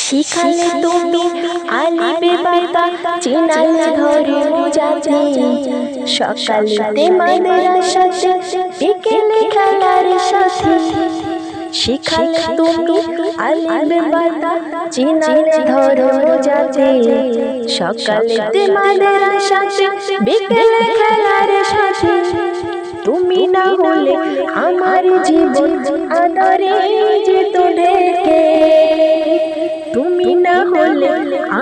শিখালে তুমি আলিবে বাতা চিনালে ধরে মোজাতে সকালেতে মাদ্রাসাতে বিকেলে খেলার সাথে। শিখালে তুমি আলিবে বাতা চিনালে ধরে মোজাতে সকালেতে মাদ্রাসাতে বিকেলে খেলার সাথে। তুমি না হলে আমার জীবন, আদরে না হলে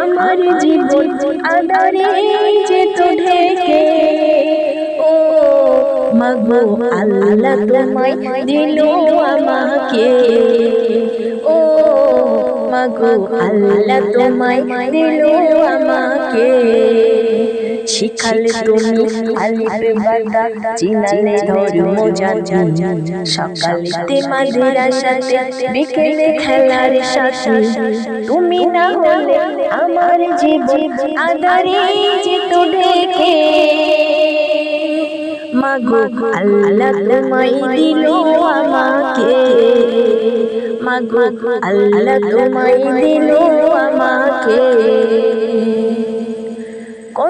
আমার জীবন যে যেত ঢেকে ও মাগো, আল্লাহ তোমায় দিল আমাকে। ও মাগো, আল্লাহ তোমায় দিল আমাকে। শিখালে তুমি আলিফ বাতা চিনালে ধর্ম জাতি সকালেতে মাদ্রাসাতে বিকেলে খেলার সাথে। তুমি না হলে আমার জীবন আদারে যেত মাগো আল্লাহ তোমায় দিল আমাকে। মাগো আল্লাহ তোমায় দিল আমাকে।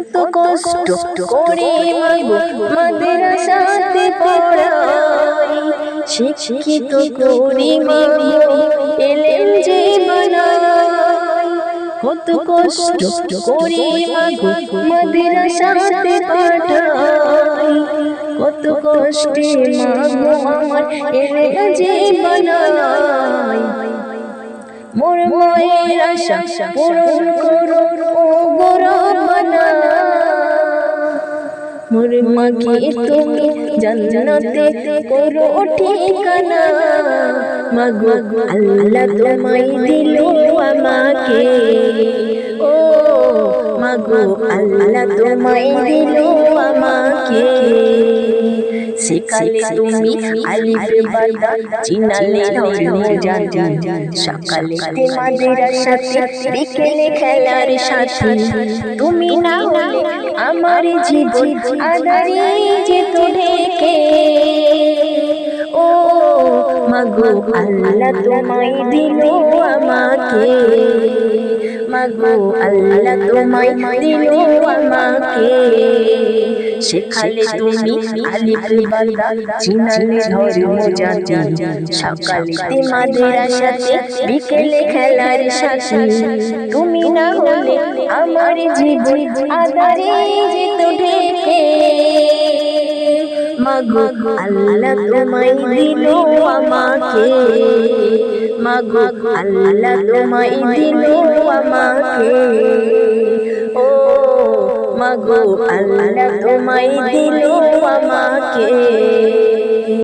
কত কষ্ট করে মাদ্রাসাতে পড়াই শিক্ষিত করি এলেন যে কত কষ্ট করে মাদ্রাসাতে পাঠাই কত কষ্টে এলেন যে মোর মায়ের আশা পূরণ করো। মোর মাকে তুমি জান্নাতে করো ঠিকানা। মাগো, আল্লাহ তোমায় দিল আমাকে। ও মাগো, আল্লাহ তোমায় দিল আমাকে। তুমি সকালে তোমাদের সাথে খেলার সাথে। তুমি না আমার জীবন আদারে যেত ঢেকে ও মাগো আল্লাহ তোমায় দিল আমাকে। মাগো আল্লাহ তোমায় দিল আমাকে। শেখালে তুমি চিনালে ধর্ম জাতি সকালেতে মাদ্রাসাতে বিকেলে খেলার সাথে তুমি না হলে আমার জীবন আদারে যেত ঢেকে মাগো আল্লাহ তোমায় দিল আমাকে মাগো আল্লাহ তোমায় দিল আমাকে মাগো আল্লাহ তোমায় দিল আমাকে।